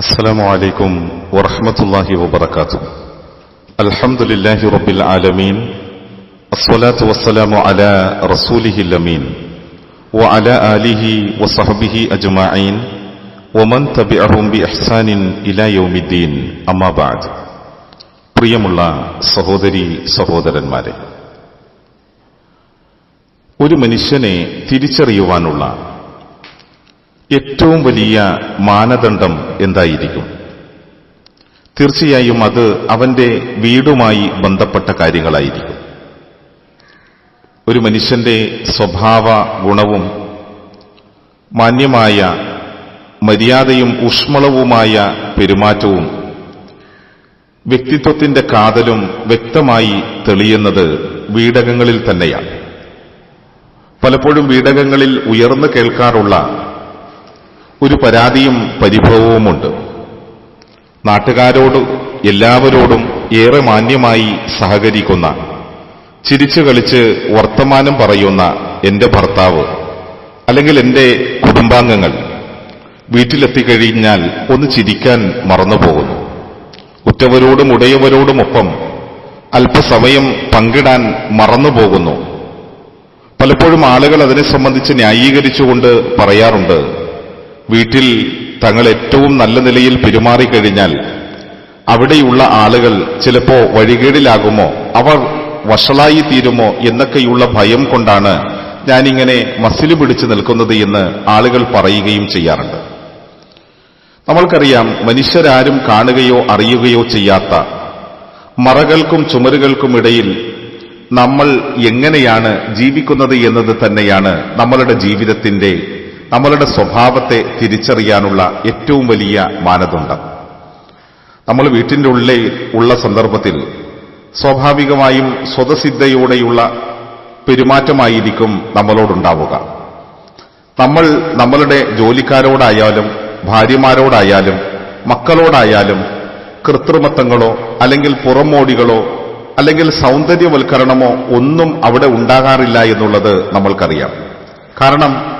السلام عليكم ورحمة الله وبركاته الحمد لله رب العالمين الصلاة والسلام على رسوله الأمين وعلى آله وصحبه أجمعين ومن تبعهم بإحسان إلى يوم الدين أما بعد പ്രിയമുള്ള സഹോദരി സഹോദരന്മാരെ ഒരു മനുഷ്യനെ തിരിച്ചറിയുവാനുള്ള ഏറ്റവും വലിയ മാനദണ്ഡം എന്തായിരിക്കും? തീർച്ചയായും അത് അവന്റെ വീടുമായി ബന്ധപ്പെട്ട കാര്യങ്ങളായിരിക്കും. ഒരു മനുഷ്യന്റെ സ്വഭാവ ഗുണവും മാന്യമായ മര്യാദയും ഊഷ്മളവുമായ പെരുമാറ്റവും വ്യക്തിത്വത്തിന്റെ കാതലും വ്യക്തമായി തെളിയുന്നത് വീടകങ്ങളിൽ തന്നെയാണ്. പലപ്പോഴും വീടകങ്ങളിൽ ഉയർന്നു കേൾക്കാറുള്ള ഒരു പരാതിയും പരിഭവവുമുണ്ട്. നാട്ടുകാരോട് എല്ലാവരോടും ഏറെ മാന്യമായി സഹകരിക്കുന്ന ചിരിച്ചു കളിച്ച് വർത്തമാനം പറയുന്ന എന്റെ ഭർത്താവ് അല്ലെങ്കിൽ എന്റെ കുടുംബാംഗങ്ങൾ വീട്ടിലെത്തിക്കഴിഞ്ഞാൽ ഒന്ന് ചിരിക്കാൻ മറന്നുപോകുന്നു. ഉറ്റവരോടും ഉടയവരോടുമൊപ്പം അല്പസമയം പങ്കിടാൻ മറന്നുപോകുന്നു. പലപ്പോഴും ആളുകൾ അതിനെ സംബന്ധിച്ച് ന്യായീകരിച്ചുകൊണ്ട് പറയാറുണ്ട് വീട്ടിൽ തങ്ങൾ ഏറ്റവും നല്ല നിലയിൽ പെരുമാറിക്കഴിഞ്ഞാൽ അവിടെയുള്ള ആളുകൾ ചിലപ്പോ വഴികേടിലാകുമോ? അവർ വഷളായി തീരുമോ എന്നൊക്കെയുള്ള ഭയം കൊണ്ടാണ് ഞാനിങ്ങനെ മസിൽ പിടിച്ചു നിൽക്കുന്നത് എന്ന് ആളുകൾ പറയുകയും ചെയ്യാറുണ്ട്. നമ്മൾക്കറിയാം മനുഷ്യരാരും കാണുകയോ അറിയുകയോ ചെയ്യാത്ത മറകൾക്കും ചുമരുകൾക്കും ഇടയിൽ നമ്മൾ എങ്ങനെയാണ് ജീവിക്കുന്നത് എന്നത് തന്നെയാണ് നമ്മളുടെ ജീവിതത്തിന്റെ നമ്മളുടെ സ്വഭാവത്തെ തിരിച്ചറിയാനുള്ള ഏറ്റവും വലിയ മാനദണ്ഡം. നമ്മൾ വീട്ടിന്റെ ഉള്ളിൽ ഉള്ള സന്ദർഭത്തിൽ സ്വാഭാവികമായും സ്വതസിദ്ധയോടെയുള്ള പെരുമാറ്റമായിരിക്കും നമ്മളോടുണ്ടാവുക. നമ്മൾ നമ്മളുടെ ജോലിക്കാരോടായാലും ഭാര്യമാരോടായാലും മക്കളോടായാലും കൃത്രിമത്വങ്ങളോ അല്ലെങ്കിൽ പുറമോടികളോ അല്ലെങ്കിൽ സൗന്ദര്യവൽക്കരണമോ ഒന്നും അവിടെ ഉണ്ടാകാറില്ല എന്നുള്ളത് നമ്മൾക്കറിയാം. കാരണം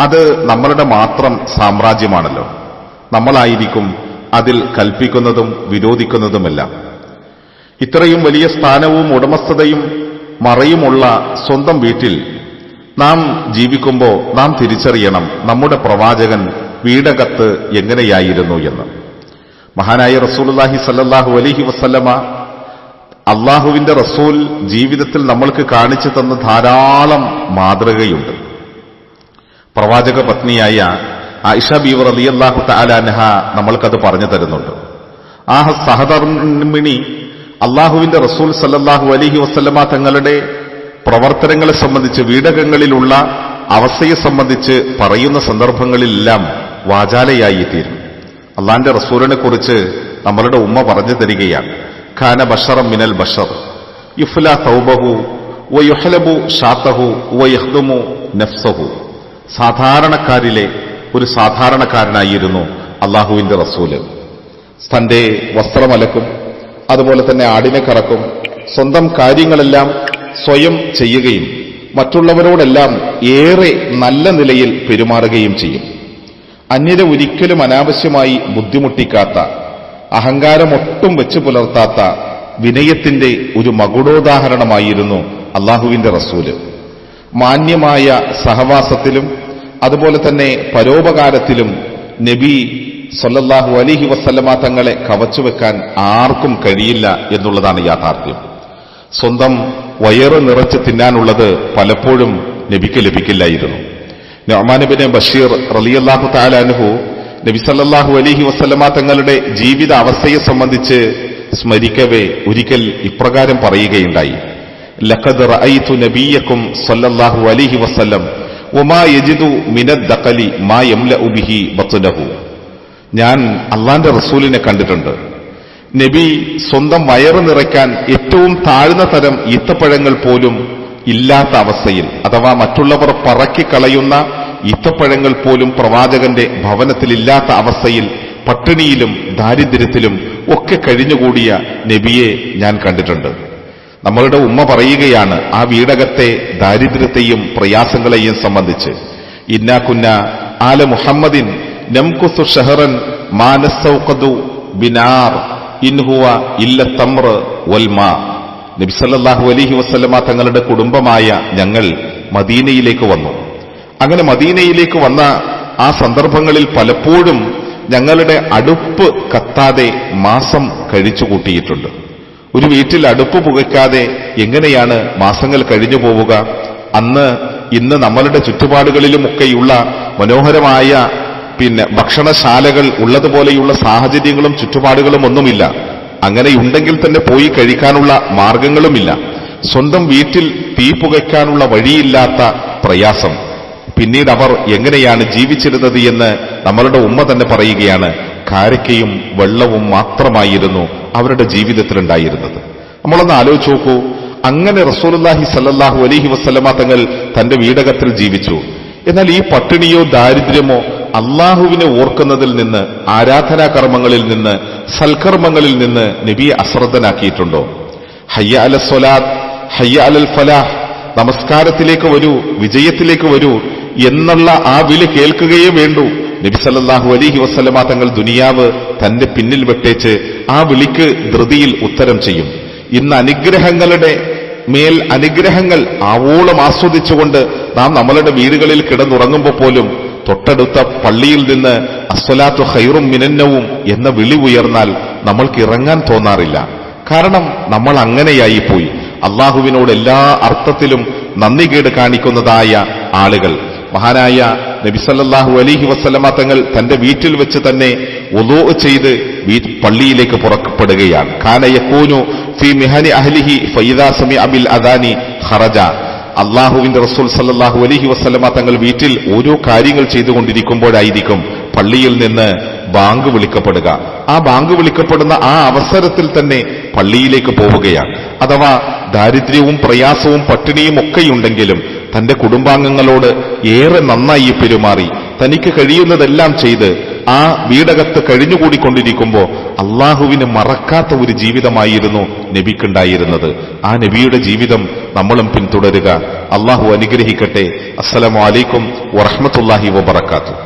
അത് നമ്മളുടെ മാത്രം സാമ്രാജ്യമാണല്ലോ. നമ്മളായിരിക്കും അതിൽ കൽപ്പിക്കുന്നതും വിരോധിക്കുന്നതുമെല്ലാം. ഇത്രയും വലിയ സ്ഥാനവും ഉടമസ്ഥതയും മറയുമുള്ള സ്വന്തം വീട്ടിൽ നാം ജീവിക്കുമ്പോൾ നാം തിരിച്ചറിയണം നമ്മുടെ പ്രവാചകൻ വീടകത്ത് എങ്ങനെയായിരുന്നു എന്ന്. മഹാനായ റസൂലുല്ലാഹി സല്ലാഹു അലഹി വസല്ലമ അള്ളാഹുവിന്റെ റസൂൽ ജീവിതത്തിൽ നമ്മൾക്ക് കാണിച്ചു തന്ന ധാരാളം മാതൃകയുണ്ട്. പ്രവാചക പത്നിയായ ഐഷ ബീവർ അലി അള്ളാഹു താലാൻഹ നമ്മൾക്കത് പറഞ്ഞു തരുന്നുണ്ട്. ആ സഹധർമ്മിണി അള്ളാഹുവിന്റെ റസൂൽ സല്ലാഹു അലഹി വസ്ലമ തങ്ങളുടെ പ്രവർത്തനങ്ങളെ സംബന്ധിച്ച് വീടകങ്ങളിലുള്ള അവസ്ഥയെ സംബന്ധിച്ച് പറയുന്ന സന്ദർഭങ്ങളിലെല്ലാം വാചാലയായി തീരും അള്ളാന്റെ റസൂലിനെ കുറിച്ച് നമ്മളുടെ ഉമ്മ പറഞ്ഞു തരികയാണ്. ഖാന ബഷറം മിനൽ ബഷർ. യുഫ്ല തൗബഹു വയുഹലബു ഷാത്തഹു വയഹ്ദുമു നഫ്സഹു. സാധാരണക്കാരിലെ ഒരു സാധാരണക്കാരനായിരുന്നു അള്ളാഹുവിന്റെ റസൂൽ തന്റെ വസ്ത്രമലക്കും അതുപോലെ തന്നെ ആടിനെ കറക്കും സ്വന്തം കാര്യങ്ങളെല്ലാം സ്വയം ചെയ്യുകയും മറ്റുള്ളവരോടെല്ലാം ഏറെ നല്ല നിലയിൽ പെരുമാറുകയും ചെയ്യും. അന്യരെ ഒരിക്കലും അനാവശ്യമായി ബുദ്ധിമുട്ടിക്കാത്ത അഹങ്കാരമൊട്ടും വെച്ചു പുലർത്താത്ത വിനയത്തിന്റെ ഒരു മകുടോദാഹരണമായിരുന്നു അള്ളാഹുവിന്റെ റസൂൽ. മാന്യമായ സഹവാസത്തിലും അതുപോലെ തന്നെ പരോപകാരത്തിലും നബി സൊല്ലാഹു അലിഹി വസ്ലമ തങ്ങളെ കവച്ചുവെക്കാൻ ആർക്കും കഴിയില്ല എന്നുള്ളതാണ് യാഥാർത്ഥ്യം. സ്വന്തം വയറ് നിറച്ച് തിന്നാനുള്ളത് പലപ്പോഴും നബിക്ക് ലഭിക്കില്ലായിരുന്നു. നൊമാനബിന് ബഷീർ റലിയല്ലാഹു താലാനുഹു നബി സല്ലാഹു അലിഹി വസ്ലമ തങ്ങളുടെ ജീവിത അവസ്ഥയെ സംബന്ധിച്ച് സ്മരിക്കവേ ഒരിക്കൽ ഇപ്രകാരം പറയുകയുണ്ടായി. ലഖദ് نبيكم صلى الله عليه وسلم وما يجد من الدقل ما يملأ به بطنه ഞാൻ അള്ളാന്റെ റസൂലിനെ കണ്ടിട്ടുണ്ട്. നബി സ്വന്തം വയറ് നിറയ്ക്കാൻ ഏറ്റവും താഴ്ന്ന തരം ഈത്തപ്പഴങ്ങൾ പോലും ഇല്ലാത്ത അവസ്ഥയിൽ അഥവാ മറ്റുള്ളവർ പറക്കി കളയുന്ന ഈത്തപ്പഴങ്ങൾ പോലും പ്രവാചകന്റെ ഭവനത്തിലില്ലാത്ത അവസ്ഥയിൽ പട്ടിണിയിലും ദാരിദ്ര്യത്തിലും ഒക്കെ കഴിഞ്ഞുകൂടിയ നബിയെ ഞാൻ കണ്ടിട്ടുണ്ട്. നമ്മളുടെ ഉമ്മ പറയുകയാണ് ആ വീടകത്തെ ദാരിദ്ര്യത്തെയും പ്രയാസങ്ങളെയും സംബന്ധിച്ച്. ഇന്നാ കുന്ന ആല മുഹമ്മദിൻ നംകുസു ഷഹറൻ മാനസൗഖദു ബിനാർ ഇൻഹുവ ഇല്ല തമ്ര വൽമാ നബിസല്ലാഹു അലഹി വസ്ലമ തങ്ങളുടെ കുടുംബമായ ഞങ്ങൾ മദീനയിലേക്ക് വന്നു. അങ്ങനെ മദീനയിലേക്ക് വന്ന ആ സന്ദർഭങ്ങളിൽ പലപ്പോഴും ഞങ്ങളുടെ അടുപ്പ് കത്താതെ മാസം കഴിച്ചു കൂട്ടിയിട്ടുണ്ട് ഒരു വീട്ടിൽ അടുപ്പ് പുകയ്ക്കാതെ എങ്ങനെയാണ് മാസങ്ങൾ കഴിഞ്ഞു പോവുക? അന്ന് ഇന്ന് നമ്മളുടെ ചുറ്റുപാടുകളിലുമൊക്കെയുള്ള മനോഹരമായ പിന്നെ ഭക്ഷണശാലകൾ ഉള്ളതുപോലെയുള്ള സാഹചര്യങ്ങളും ചുറ്റുപാടുകളും ഒന്നുമില്ല. അങ്ങനെയുണ്ടെങ്കിൽ തന്നെ പോയി കഴിക്കാനുള്ള മാർഗങ്ങളുമില്ല. സ്വന്തം വീട്ടിൽ തീ പുകയ്ക്കാനുള്ള വഴിയില്ലാത്ത പ്രയാസം. പിന്നീട് അവർ എങ്ങനെയാണ് ജീവിച്ചിരുന്നത് എന്ന് നമ്മളുടെ ഉമ്മ തന്നെ പറയുകയാണ്. കാരക്കയും വെള്ളവും മാത്രമായിരുന്നു. അവരുടെ ജീവിതത്തിലുണ്ടായിരുന്നത്. നമ്മളൊന്ന് ആലോചിച്ച് നോക്കൂ. അങ്ങനെ റസൂലുല്ലാഹി സല്ലാഹു അലഹി വസ്ലമ തങ്ങൾ തന്റെ വീടകത്തിൽ ജീവിച്ചു. എന്നാൽ ഈ പട്ടിണിയോ ദാരിദ്ര്യമോ അള്ളാഹുവിനെ ഓർക്കുന്നതിൽ നിന്ന് ആരാധനാ കർമ്മങ്ങളിൽ നിന്ന് സൽക്കർമ്മങ്ങളിൽ നിന്ന് നബിയെ അശ്രദ്ധനാക്കിയിട്ടുണ്ടോ? ഹയ്യ അല സൊലാദ് ഹയ്യ അലൽ ഫലാഹ് നമസ്കാരത്തിലേക്ക് വരൂ വിജയത്തിലേക്ക് വരൂ എന്നുള്ള ആ വിളി കേൾക്കുകയേ വേണ്ടൂ. നബി സല്ലല്ലാഹു അലൈഹി വസല്ലമ തങ്ങൾ ദുനിയാവ് തന്റെ പിന്നിൽ വെട്ടേച്ച് ആ വിളിക്ക് ധൃതിയിൽ ഉത്തരം ചെയ്യും. ഇന്ന് അനുഗ്രഹങ്ങളുടെ മേൽ അനുഗ്രഹങ്ങൾ ആവോളം ആസ്വദിച്ചുകൊണ്ട് നാം നമ്മളുടെ വീടുകളിൽ കിടന്നുറങ്ങുമ്പോൾ പോലും തൊട്ടടുത്ത പള്ളിയിൽ നിന്ന് അസ്വലാത്തു ഹൈറും മിനന്നവും എന്ന വിളി ഉയർന്നാൽ നമ്മൾക്ക് ഇറങ്ങാൻ തോന്നാറില്ല. കാരണം നമ്മൾ അങ്ങനെയായി പോയി അള്ളാഹുവിനോട് എല്ലാ അർത്ഥത്തിലും നന്ദികേട് കാണിക്കുന്നതായ ആളുകൾ. മഹാനായ നബിസല്ലാഹു അലിഹി വസ്ലമ തങ്ങൾ തന്റെ വീട്ടിൽ വെച്ച് തന്നെ ഒതോ ചെയ്ത് പള്ളിയിലേക്ക് പുറപ്പെടുകയാണ്. കാനയക്കൂനു ഫി മിഹനി അഹ്ലിഹി ഫൈദാസമി അബിൽ അദാനി ഖറജ. അള്ളാഹുവിന്റെ റസൂൽ സല്ലാഹു അലഹി വസ്ലമ തങ്ങൾ വീട്ടിൽ ഓരോ കാര്യങ്ങൾ ചെയ്തുകൊണ്ടിരിക്കുമ്പോഴായിരിക്കും പള്ളിയിൽ നിന്ന് ബാങ്ക് വിളിക്കപ്പെടുക. ആ ബാങ്ക് വിളിക്കപ്പെടുന്ന ആ അവസരത്തിൽ തന്നെ പള്ളിയിലേക്ക് പോവുകയാണ്. അഥവാ ദാരിദ്ര്യവും പ്രയാസവും പട്ടിണിയും ഒക്കെയുണ്ടെങ്കിലും തന്റെ കുടുംബാംഗങ്ങളോട് ഏറെ നന്നായി പെരുമാറി. തനിക്ക് കഴിയുന്നതെല്ലാം ചെയ്ത് ആ വീടകത്ത് കഴിഞ്ഞുകൂടിക്കൊണ്ടിരിക്കുമ്പോ അള്ളാഹുവിന് മറക്കാത്ത ഒരു ജീവിതമായിരുന്നു നബിക്കുണ്ടായിരുന്നത്. ആ നബിയുടെ ജീവിതം നമ്മളും പിന്തുടരുക. അള്ളാഹു അനുഗ്രഹിക്കട്ടെ. അസ്സലാമു അലൈക്കും വറഹ്മത്തുള്ളാഹി വബറകാതുഹു.